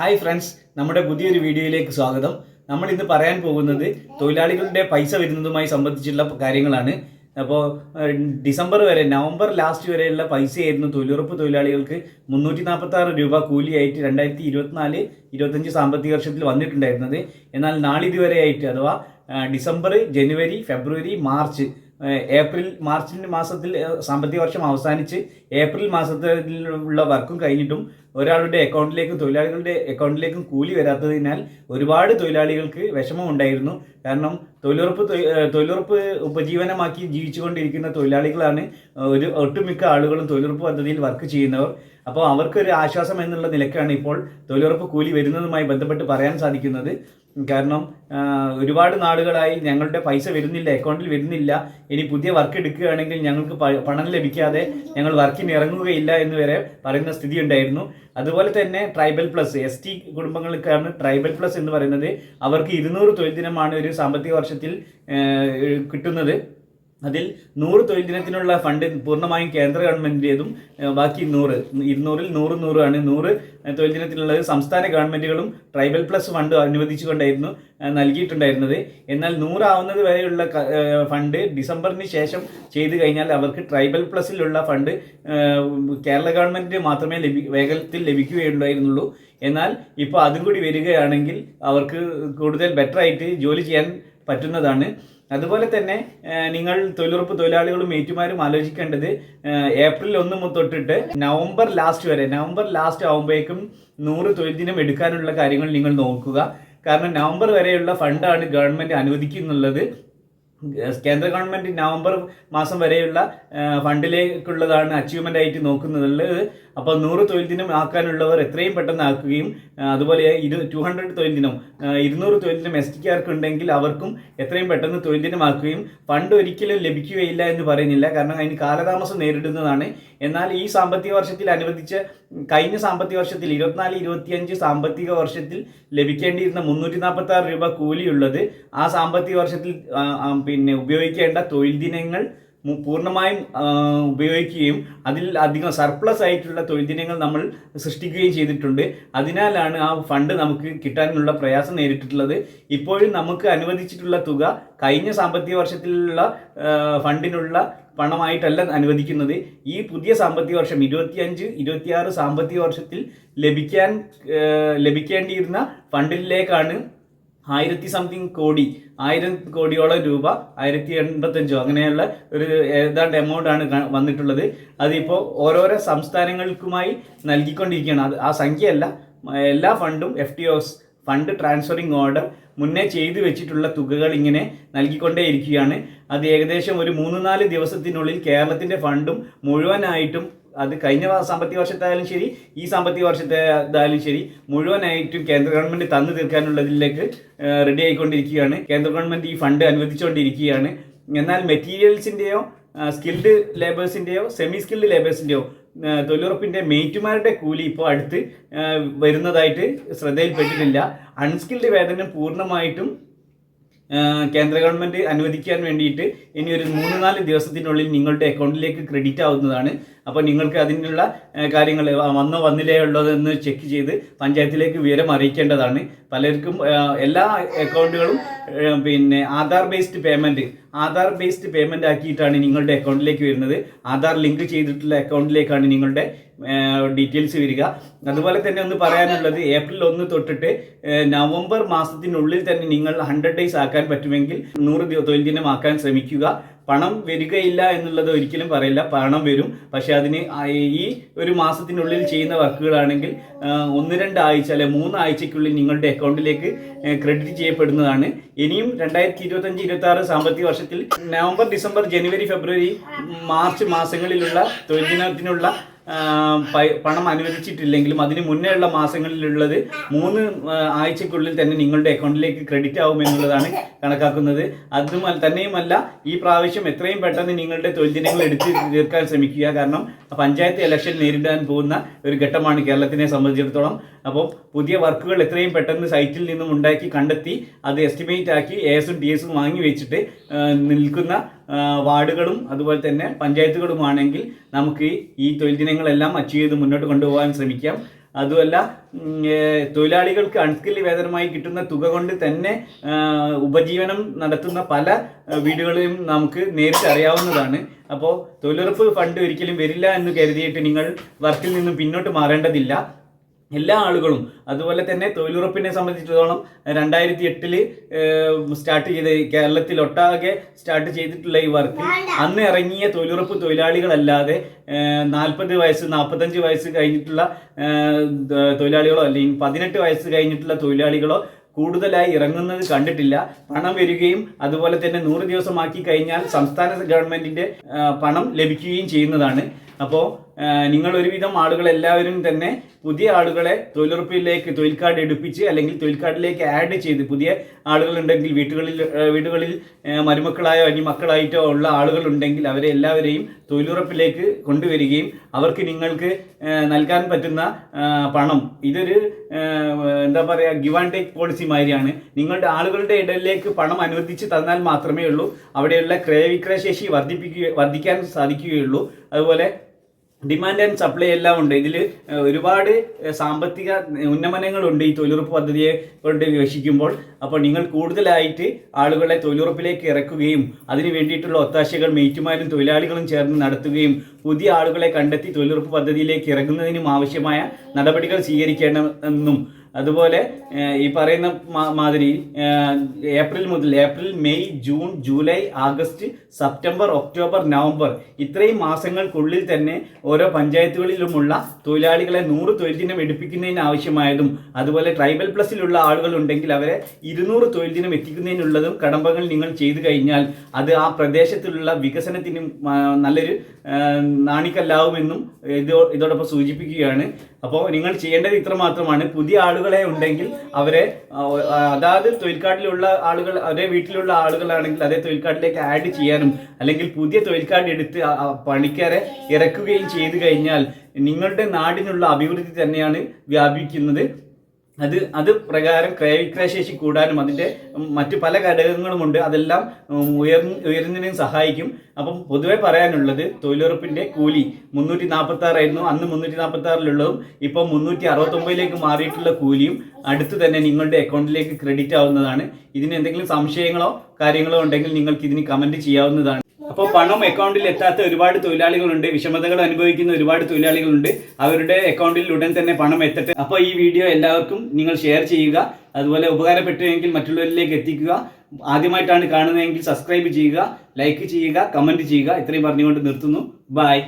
Hi friends നമ്മുടെ പുതിയൊരു വീഡിയോയിലേക്ക് സ്വാഗതം. നമ്മൾ ഇന്ന് പറയാൻ പോകുന്നത് തൊഴിലാളികളുടെ പൈസ വരുന്നതുമായി സംബന്ധിച്ചുള്ള കാര്യങ്ങളാണ്. അപ്പോൾ ഡിസംബർ വരെ നവംബർ ലാസ്റ്റ് വരെയുള്ള പൈസയായിരുന്നു തൊഴിലുറപ്പ് തൊഴിലാളികൾക്ക് മുന്നൂറ്റി നാൽപ്പത്തി ആറ് രൂപ കൂലിയായിട്ട് രണ്ടായിരത്തി ഇരുപത്തിനാല് ഇരുപത്തഞ്ച് സാമ്പത്തിക വർഷത്തിൽ വന്നിട്ടുണ്ടായിരുന്നത്. എന്നാൽ നാളിതുവരെയായിട്ട് അഥവാ ഡിസംബർ ജനുവരി ഫെബ്രുവരി മാർച്ച് ഏപ്രിൽ മാർച്ചിന്റെ മാസത്തിൽ സാമ്പത്തിക വർഷം അവസാനിച്ച് ഏപ്രിൽ മാസത്തിലുള്ള വർക്കും കഴിഞ്ഞിട്ടും ഒരാളുടെ അക്കൗണ്ടിലേക്കും തൊഴിലാളികളുടെ അക്കൗണ്ടിലേക്കും കൂലി വരാത്തതിനാൽ ഒരുപാട് തൊഴിലാളികൾക്ക് വിഷമം ഉണ്ടായിരുന്നു കാരണം തൊഴിലുറപ്പ് തൊഴി- തൊഴിലുറപ്പ് ഉപജീവനമാക്കി ജീവിച്ചുകൊണ്ടിരിക്കുന്ന തൊഴിലാളികളാണ് ഒരു ഒട്ടുമിക്ക ആളുകളും തൊഴിലുറപ്പ് പദ്ധതിയിൽ വർക്ക് ചെയ്യുന്നവർ. അപ്പോൾ അവർക്കൊരു ആശ്വാസം എന്നുള്ള നിലക്കാണ് ഇപ്പോൾ തൊഴിലുറപ്പ് കൂലി വരുന്നതുമായി ബന്ധപ്പെട്ട് പറയാൻ സാധിക്കുന്നത്. കാരണം ഒരുപാട് നാളുകളായി ഞങ്ങളുടെ പൈസ വരുന്നില്ല അക്കൗണ്ടിൽ വരുന്നില്ല. ഇനി പുതിയ വർക്ക് എടുക്കുകയാണെങ്കിൽ ഞങ്ങൾക്ക് പണം ലഭിക്കാതെ ഞങ്ങൾ വർക്കിന് ഇറങ്ങുകയില്ല എന്ന് വരെ പറയുന്ന സ്ഥിതി ഉണ്ടായിരുന്നു. അതുപോലെ തന്നെ ട്രൈബൽ പ്ലസ് എസ് ടി കുടുംബങ്ങൾക്കാണ് ട്രൈബൽ പ്ലസ് എന്ന് പറയുന്നത്. അവർക്ക് ഇരുന്നൂറ് തൊഴിൽ ദിനമാണ് ഒരു സാമ്പത്തിക വർഷത്തിൽ കിട്ടുന്നത്. അതിൽ നൂറ് തൊഴിൽ ദിനത്തിനുള്ള ഫണ്ട് പൂർണമായും കേന്ദ്ര ഗവൺമെന്റിന്റെതും ബാക്കി നൂറ് ഇരുന്നൂറിൽ നൂറ് നൂറാണ് നൂറ് തൊഴിൽ ദിനത്തിനുള്ളത് സംസ്ഥാന ഗവൺമെന്റുകളും ട്രൈബൽ പ്ലസ് ഫണ്ട് അനുവദിച്ചുകൊണ്ടായിരുന്നു നൽകിയിട്ടുണ്ടായിരുന്നത്. എന്നാൽ നൂറാവുന്നത് വരെയുള്ള ഫണ്ട് ഡിസംബറിന് ശേഷം ചെയ്തു കഴിഞ്ഞാൽ അവർക്ക് ട്രൈബൽ പ്ലസിലുള്ള ഫണ്ട് കേരള ഗവൺമെന്റിന് മാത്രമേ ലഭി വേഗത്തിൽ ലഭിക്കുകയുണ്ടായിരുന്നുള്ളൂ. എന്നാൽ ഇപ്പോൾ അതും കൂടി വരികയാണെങ്കിൽ അവർക്ക് കൂടുതൽ ബെറ്റർ ആയിട്ട് ജോലി ചെയ്യാൻ പറ്റുന്നതാണ്. അതുപോലെ തന്നെ നിങ്ങൾ തൊഴിലുറപ്പ് തൊഴിലാളികളും മേറ്റുമാരും ആലോചിക്കേണ്ടത് ഏപ്രിൽ ഒന്ന് തൊട്ടിട്ട് നവംബർ ലാസ്റ്റ് വരെ നവംബർ ലാസ്റ്റ് ആകുമ്പോഴേക്കും നൂറ് തൊഴിൽ ദിനം എടുക്കാനുള്ള കാര്യങ്ങൾ നിങ്ങൾ നോക്കുക. കാരണം നവംബർ വരെയുള്ള ഫണ്ടാണ് ഗവൺമെന്റ് അനുവദിക്കുന്നുള്ളത്. കേന്ദ്ര ഗവൺമെന്റ് നവംബർ മാസം വരെയുള്ള ഫണ്ടിലേക്കുള്ളതാണ് അച്ചീവ്മെന്റ് ആയിട്ട് നോക്കുന്നുള്ളത് അപ്പോൾ നൂറ് തൊഴിൽ ദിനം ആക്കാനുള്ളവർ എത്രയും പെട്ടെന്ന് ആക്കുകയും അതുപോലെ ഇരു ടു ഹൺഡ്രഡ് തൊഴിൽ ദിനം ഇരുന്നൂറ് തൊഴിൽ ദിനം എസ് ടിക്കാർക്ക് ഉണ്ടെങ്കിൽ അവർക്കും എത്രയും പെട്ടെന്ന് തൊഴിൽ ദിനമാക്കുകയും ഫണ്ട് ഒരിക്കലും ലഭിക്കുകയില്ല എന്ന് പറയുന്നില്ല. കാരണം അതിന് കാലതാമസം നേരിടുന്നതാണ് എന്നാൽ ഈ സാമ്പത്തിക വർഷത്തിൽ അനുവദിച്ച കഴിഞ്ഞ സാമ്പത്തിക വർഷത്തിൽ ഇരുപത്തിനാല് ഇരുപത്തിയഞ്ച് സാമ്പത്തിക വർഷത്തിൽ ലഭിക്കേണ്ടിയിരുന്ന മുന്നൂറ്റി നാൽപ്പത്തി ആറ് രൂപ കൂലിയുള്ളത് ആ സാമ്പത്തിക വർഷത്തിൽ പിന്നെ ഉപയോഗിക്കേണ്ട തൊഴിൽ ദിനങ്ങൾ പൂർണമായും ഉപയോഗിക്കുകയും അതിൽ അധികം സർപ്ലസ് ആയിട്ടുള്ള തൊഴിൽ ദിനങ്ങൾ നമ്മൾ സൃഷ്ടിക്കുകയും ചെയ്തിട്ടുണ്ട്. അതിനാലാണ് ആ ഫണ്ട് നമുക്ക് കിട്ടാനുള്ള പ്രയാസം നേരിട്ടിട്ടുള്ളത്. ഇപ്പോഴും നമുക്ക് അനുവദിച്ചിട്ടുള്ള തുക കഴിഞ്ഞ സാമ്പത്തിക വർഷത്തിലുള്ള ഫണ്ടിനുള്ള പണമായിട്ടല്ല അനുവദിക്കുന്നത്. ഈ പുതിയ സാമ്പത്തിക വർഷം ഇരുപത്തിയഞ്ച് ഇരുപത്തിയാറ് സാമ്പത്തിക വർഷത്തിൽ ലഭിക്കാൻ ലഭിക്കേണ്ടിയിരുന്ന ഫണ്ടിലേക്കാണ് ആയിരത്തി സംതിങ് കോടി ആയിരം കോടിയോളം രൂപ ആയിരത്തി എൺപത്തഞ്ചോ അങ്ങനെയുള്ള ഒരു ഏതാണ്ട് എമൗണ്ട് ആണ് വന്നിട്ടുള്ളത്. അതിപ്പോൾ ഓരോരോ സംസ്ഥാനങ്ങൾക്കുമായി നൽകിക്കൊണ്ടിരിക്കുകയാണ്. അത് ആ സംഖ്യയല്ല എല്ലാ ഫണ്ടും F T O fund transferring order മുന്നേ ചെയ്തു വെച്ചിട്ടുള്ള തുകകൾ ഇങ്ങനെ നൽകിക്കൊണ്ടേയിരിക്കുകയാണ്. അത് ഏകദേശം ഒരു മൂന്ന് നാല് ദിവസത്തിനുള്ളിൽ കേരളത്തിന്റെ ഫണ്ടും മുഴുവനായിട്ടും അത് കഴിഞ്ഞ സാമ്പത്തിക വർഷത്തായാലും ശരി ഈ സാമ്പത്തിക വർഷത്തായാലും ശരി മുഴുവനായിട്ടും കേന്ദ്ര ഗവൺമെന്റ് തന്നു തീർക്കാനുള്ളതിലേക്ക് റെഡി ആയിക്കൊണ്ടിരിക്കുകയാണ്. കേന്ദ്ര ഗവൺമെന്റ് ഈ ഫണ്ട് അനുവദിച്ചുകൊണ്ടിരിക്കുകയാണ് എന്നാൽ മെറ്റീരിയൽസിന്റെയോ സ്കിൽഡ് ലേബേഴ്സിന്റെയോ സെമി സ്കിൽഡ് ലേബേഴ്സിന്റെയോ തൊഴിലുറപ്പിന്റെ മേറ്റുമാരുടെ കൂലി ഇപ്പോൾ അടുത്ത് വരുന്നതായിട്ട് ശ്രദ്ധയിൽപ്പെട്ടിട്ടില്ല. അൺസ്കിൽഡ് വേതനം പൂർണമായിട്ടും കേന്ദ്ര ഗവൺമെന്റ് അനുവദിക്കാൻ വേണ്ടിയിട്ട് ഇനി ഒരു മൂന്ന് നാല് ദിവസത്തിനുള്ളിൽ നിങ്ങളുടെ അക്കൗണ്ടിലേക്ക് ക്രെഡിറ്റ് ആവുന്നതാണ്. അപ്പോൾ നിങ്ങൾക്ക് അതിനുള്ള കാര്യങ്ങൾ വന്നോ വന്നില്ലേ ഉള്ളതെന്ന് ചെക്ക് ചെയ്ത് പഞ്ചായത്തിലേക്ക് വിവരം അറിയിക്കേണ്ടതാണ്. പലർക്കും എല്ലാ അക്കൗണ്ടുകളും പിന്നെ Aadhaar based payment Aadhaar based payment ആക്കിയിട്ടാണ് നിങ്ങളുടെ അക്കൗണ്ടിലേക്ക് വരുന്നത്. ആധാർ ലിങ്ക് ചെയ്തിട്ടുള്ള അക്കൗണ്ടിലേക്കാണ് നിങ്ങളുടെ ഡീറ്റെയിൽസ് വരിക. അതുപോലെ തന്നെ ഒന്ന് പറയാനുള്ളത് ഏപ്രിൽ ഒന്ന് തൊട്ടിട്ട് നവംബർ മാസത്തിനുള്ളിൽ തന്നെ നിങ്ങൾ ഹൺഡ്രഡ് ഡേയ്സ് ആക്കാൻ പറ്റുമെങ്കിൽ നൂറ് തൊഴിൽ ദിനം ആക്കാൻ ശ്രമിക്കുക. പണം വരികയില്ല എന്നുള്ളത് ഒരിക്കലും പറയില്ല. പണം വരും. പക്ഷെ അതിന് ഈ ഒരു മാസത്തിനുള്ളിൽ ചെയ്യുന്ന വർക്കുകളാണെങ്കിൽ ഒന്ന് രണ്ടാഴ്ച അല്ലെ മൂന്ന് ആഴ്ചയ്ക്കുള്ളിൽ നിങ്ങളുടെ അക്കൗണ്ടിലേക്ക് ക്രെഡിറ്റ് ചെയ്യപ്പെടുന്നതാണ്. ഇനിയും രണ്ടായിരത്തി ഇരുപത്തഞ്ച് ഇരുപത്തി ആറ് സാമ്പത്തിക വർഷത്തിൽ നവംബർ ഡിസംബർ ജനുവരി ഫെബ്രുവരി മാർച്ച് മാസങ്ങളിലുള്ള തൊഴിൽ ദിനത്തിനുള്ള പണം അനുവദിച്ചിട്ടില്ലെങ്കിലും അതിന് മുന്നേ ഉള്ള മാസങ്ങളിലുള്ളത് മൂന്ന് ആഴ്ചക്കുള്ളിൽ തന്നെ നിങ്ങളുടെ അക്കൗണ്ടിലേക്ക് ക്രെഡിറ്റ് ആവും എന്നുള്ളതാണ് കണക്കാക്കുന്നത്. അതും തന്നെയുമല്ല ഈ പ്രാവശ്യം എത്രയും പെട്ടെന്ന് നിങ്ങളുടെ തൊഴിൽ ദിനങ്ങൾ എടുത്ത് തീർക്കാൻ ശ്രമിക്കുക. കാരണം പഞ്ചായത്ത് ഇലക്ഷൻ നേരിടാൻ പോകുന്ന ഒരു ഘട്ടമാണ് കേരളത്തിനെ സംബന്ധിച്ചിടത്തോളം. അപ്പോൾ പുതിയ വർക്കുകൾ എത്രയും പെട്ടെന്ന് സൈറ്റിൽ നിന്നും ഉണ്ടാക്കി കണ്ടെത്തി അത് എസ്റ്റിമേറ്റ് ആക്കി എ എസും ടി എസും വാങ്ങി വെച്ചിട്ട് നിൽക്കുന്ന വാർഡുകളും അതുപോലെ തന്നെ പഞ്ചായത്തുകളുമാണെങ്കിൽ നമുക്ക് ഈ തൊഴിൽ ദിനങ്ങളെല്ലാം അച്ചീവ് ചെയ്ത് മുന്നോട്ട് കൊണ്ടുപോകാൻ ശ്രമിക്കാം. അതുമല്ല തൊഴിലാളികൾക്ക് അൺസ്കിൽഡ് വേതനമായി കിട്ടുന്ന തുക കൊണ്ട് തന്നെ ഉപജീവനം നടത്തുന്ന പല വീടുകളിലും നമുക്ക് നേരിട്ട് അറിയാവുന്നതാണ്. അപ്പോൾ തൊഴിലുറപ്പ് ഫണ്ട് ഒരിക്കലും വരില്ല എന്ന് കരുതിയിട്ട് നിങ്ങൾ വർക്കിൽ നിന്നും പിന്നോട്ട് മാറേണ്ടതില്ല. എല്ലാ ആളുകളും. അതുപോലെ തന്നെ തൊഴിലുറപ്പിനെ സംബന്ധിച്ചിടത്തോളം രണ്ടായിരത്തി എട്ടിൽ സ്റ്റാർട്ട് ചെയ്ത കേരളത്തിൽ ഒട്ടാകെ സ്റ്റാർട്ട് ചെയ്തിട്ടുള്ള ഈ വർക്ക് അന്ന് ഇറങ്ങിയ തൊഴിലുറപ്പ് തൊഴിലാളികളല്ലാതെ നാൽപ്പത് വയസ്സ് നാൽപ്പത്തഞ്ച് വയസ്സ് കഴിഞ്ഞിട്ടുള്ള തൊഴിലാളികളോ അല്ലെങ്കിൽ പതിനെട്ട് വയസ്സ് കഴിഞ്ഞിട്ടുള്ള തൊഴിലാളികളോ കൂടുതലായി ഇറങ്ങുന്നത് കണ്ടിട്ടില്ല. പണം വരികയും അതുപോലെ തന്നെ നൂറ് ദിവസമാക്കി കഴിഞ്ഞാൽ സംസ്ഥാന ഗവൺമെന്റിന്റെ പണം ലഭിക്കുകയും ചെയ്യുന്നതാണ്. അപ്പോൾ നിങ്ങൾ ഒരുവിധം ആളുകൾ എല്ലാവരും തന്നെ പുതിയ ആളുകളെ തൊഴിലുറപ്പിലേക്ക് തൊഴിൽ കാർഡ് എടുപ്പിച്ച് അല്ലെങ്കിൽ തൊഴിൽ കാർഡിലേക്ക് ആഡ് ചെയ്ത് പുതിയ ആളുകളുണ്ടെങ്കിൽ വീട്ടുകളിൽ വീടുകളിൽ മരുമക്കളായോ അല്ലെങ്കിൽ മക്കളായിട്ടോ ഉള്ള ആളുകളുണ്ടെങ്കിൽ അവരെ എല്ലാവരെയും തൊഴിലുറപ്പിലേക്ക് കൊണ്ടുവരികയും അവർക്ക് നിങ്ങൾക്ക് നൽകാൻ പറ്റുന്ന പണം. ഇതൊരു എന്താ പറയുക ഗിവ് ആൻഡ് ടേക്ക് പോളിസി മാതിരിയാണ്. നിങ്ങളുടെ ആളുകളുടെ ഇടയിലേക്ക് പണം അനുവദിച്ച് തന്നാൽ മാത്രമേ ഉള്ളൂ. അവിടെയുള്ള ക്രയവിക്രയശേഷി വർദ്ധിപ്പിക്കുക വർദ്ധിക്കാൻ സാധിക്കുകയുള്ളൂ. അതുപോലെ ഡിമാൻഡ് ആൻഡ് സപ്ലൈ എല്ലാം ഉണ്ട്. ഇതിൽ ഒരുപാട് സാമ്പത്തിക ഉന്നമനങ്ങളുണ്ട് ഈ തൊഴിലുറപ്പ് പദ്ധതിയെ കൊണ്ട് വിവശിക്കുമ്പോൾ അപ്പോൾ നിങ്ങൾ കൂടുതലായിട്ട് ആളുകളെ തൊഴിലുറപ്പിലേക്ക് ഇറക്കുകയും അതിന് വേണ്ടിയിട്ടുള്ള ഒത്താശകൾ മെയ്റ്റുമാരും തൊഴിലാളികളും ചേർന്ന് നടത്തുകയും പുതിയ ആളുകളെ കണ്ടെത്തി തൊഴിലുറപ്പ് പദ്ധതിയിലേക്ക് ഇറങ്ങുന്നതിനും ആവശ്യമായ നടപടികൾ സ്വീകരിക്കണമെന്നും അതുപോലെ ഈ പറയുന്ന മാതിരി ഏപ്രിൽ മുതൽ April May June July August September October November ഇത്രയും മാസങ്ങൾക്കുള്ളിൽ തന്നെ ഓരോ പഞ്ചായത്തുകളിലുമുള്ള തൊഴിലാളികളെ നൂറ് തൊഴിൽ ദിനം എടുപ്പിക്കുന്നതിന് ആവശ്യമായതും അതുപോലെ ട്രൈബൽ പ്ലസിലുള്ള ആളുകൾ ഉണ്ടെങ്കിൽ അവരെ ഇരുന്നൂറ് തൊഴിൽ ദിനം എത്തിക്കുന്നതിനുള്ളതും കടമ്പകൾ നിങ്ങൾ ചെയ്തു കഴിഞ്ഞാൽ അത് ആ പ്രദേശത്തിലുള്ള വികസനത്തിനും നല്ലൊരു നാണിക്കല്ലാവുമെന്നും ഇതോ ഇതോടൊപ്പം സൂചിപ്പിക്കുകയാണ്. അപ്പോൾ നിങ്ങൾ ചെയ്യേണ്ടത് ഇത്ര മാത്രമാണ് പുതിയ ആളുകളെ ഉണ്ടെങ്കിൽ അവരെ അതായത് തൊഴിൽക്കാട്ടിലുള്ള ആളുകൾ അവരെ വീട്ടിലുള്ള ആളുകളാണെങ്കിൽ അതേ തൊഴിൽക്കാട്ടിലേക്ക് ആഡ് ചെയ്യാനും അല്ലെങ്കിൽ പുതിയ തൊഴിൽക്കാട് എടുത്ത് പണിക്കാരെ ഇറക്കുകയും ചെയ്തു കഴിഞ്ഞാൽ നിങ്ങളുടെ നാടിനുള്ള അഭിവൃദ്ധി തന്നെയാണ് വ്യാപിക്കുന്നത്. അത് അത് പ്രകാരം ക്രയവിക്രയശേഷി കൂടാനും അതിന്റെ മറ്റ് പല ഘടകങ്ങളുമുണ്ട്. അതെല്ലാം ഉയർ ഉയരുന്നതിനും സഹായിക്കും. അപ്പം പൊതുവെ പറയാനുള്ളത് തൊഴിലുറപ്പിന്റെ കൂലി മുന്നൂറ്റി നാൽപ്പത്തി ആറായിരുന്നു അന്ന് മുന്നൂറ്റി നാൽപ്പത്തി ആറിലുള്ളതും ഇപ്പം മുന്നൂറ്റി അറുപത്തൊമ്പതിലേക്ക് മാറിയിട്ടുള്ള കൂലിയും അടുത്ത് തന്നെ നിങ്ങളുടെ അക്കൗണ്ടിലേക്ക് ക്രെഡിറ്റ് ആവുന്നതാണ്. ഇതിന് എന്തെങ്കിലും സംശയങ്ങളോ കാര്യങ്ങളോ ഉണ്ടെങ്കിൽ നിങ്ങൾക്ക് ഇതിന് കമന്റ് ചെയ്യാവുന്നതാണ്. അപ്പോൾ പണം അക്കൗണ്ടിൽ എത്താത്ത ഒരുപാട് തൊഴിലാളികളുണ്ട് വിഷമതകൾ അനുഭവിക്കുന്ന ഒരുപാട് തൊഴിലാളികളുണ്ട്. അവരുടെ അക്കൗണ്ടിൽ ഉടൻ തന്നെ പണം എത്തട്ടെ. അപ്പോൾ ഈ വീഡിയോ എല്ലാവർക്കും നിങ്ങൾ ഷെയർ ചെയ്യുക. അതുപോലെ ഉപകാരപ്പെട്ടുവെങ്കിൽ മറ്റുള്ളവരിലേക്ക് എത്തിക്കുക. ആദ്യമായിട്ടാണ് കാണുന്നതെങ്കിൽ സബ്സ്ക്രൈബ് ചെയ്യുക ലൈക്ക് ചെയ്യുക കമന്റ് ചെയ്യുക. ഇത്രയും പറഞ്ഞുകൊണ്ട് നിർത്തുന്നു. ബൈ